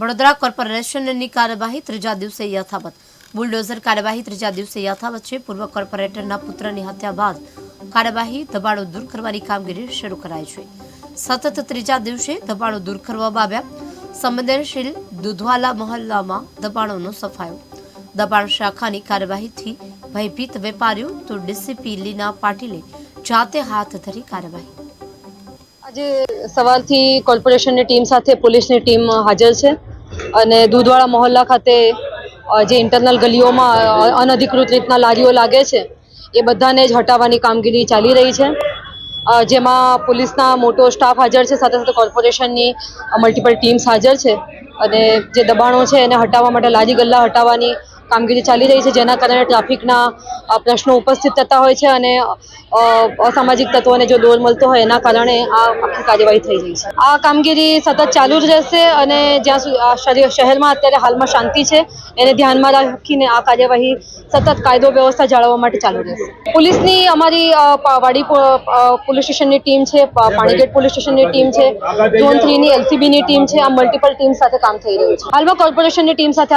વડોદરા કોર્પોરેશનની કાર્યવાહી ત્રીજા દિવસે યથાવત. બુલડોઝર કાર્યવાહી ત્રીજા દિવસે યથાવત છે. પૂર્વ કોર્પોરેટરના પુત્રની હત્યા બાદ કાર્યવાહી દબાણો દૂર કરવાની કામગીરી શરૂ કરાઈ છે. સતત ત્રીજા દિવસે દબાણો દૂર કરવામાં આવ્યા. સંવેદનશીલ દુધવાલા મહોલ્લામાં દબાણોનો સફાયો. દબાણ શાખાની કાર્યવાહીથી ભયભીત વેપારીઓ તો ડીસીપી લીના પાટીલે જાતે હાથ ધરી કાર્યવાહી. આજે સવારથી કોર્પોરેશનની ટીમ સાથે પોલીસની ટીમ હાજર છે. અને દૂધવાળા મહોલ્લા ખાતે જે ઇન્ટરનલ ગલીઓમાં અનધિકૃત રીતના લારીઓ લાગે છે, એ બધાને જ હટાવવાની કામગીરી ચાલી રહી છે. જેમાં પોલીસના મોટો સ્ટાફ હાજર છે, સાથે સાથે કોર્પોરેશનની મલ્ટિપલ ટીમ્સ હાજર છે. અને જે દબાણો છે, એને હટાવવા માટે લારી ગલ્લા હટાવવાની કામગીરી ચાલી રહી છે, જેના કારણે ટ્રાફિકના પ્રશ્નો ઉપસ્થિત થતા હોય છે અને અસામાજિક તત્વોને જો દોર મળતો હોય, એના કારણે આ આખી કાર્યવાહી થઈ રહી છે. આ કામગીરી સતત ચાલુ જ રહેશે અને જ્યાં શહેરમાં અત્યારે હાલમાં શાંતિ છે, એને ધ્યાનમાં રાખીને આ કાર્યવાહી સતત કાયદો વ્યવસ્થા જાળવવા માટે ચાલુ રહેશે. પોલીસની અમારી વાડી પોલીસ સ્ટેશનની ટીમ છે પાણીગેટ પોલીસ સ્ટેશનની ટીમ છે, ઝોન થ્રીની એલસીબીની ટીમ છે, આ મલ્ટિપલ ટીમ સાથે કામ થઈ રહ્યું છે. હાલમાં કોર્પોરેશનની ટીમ સાથે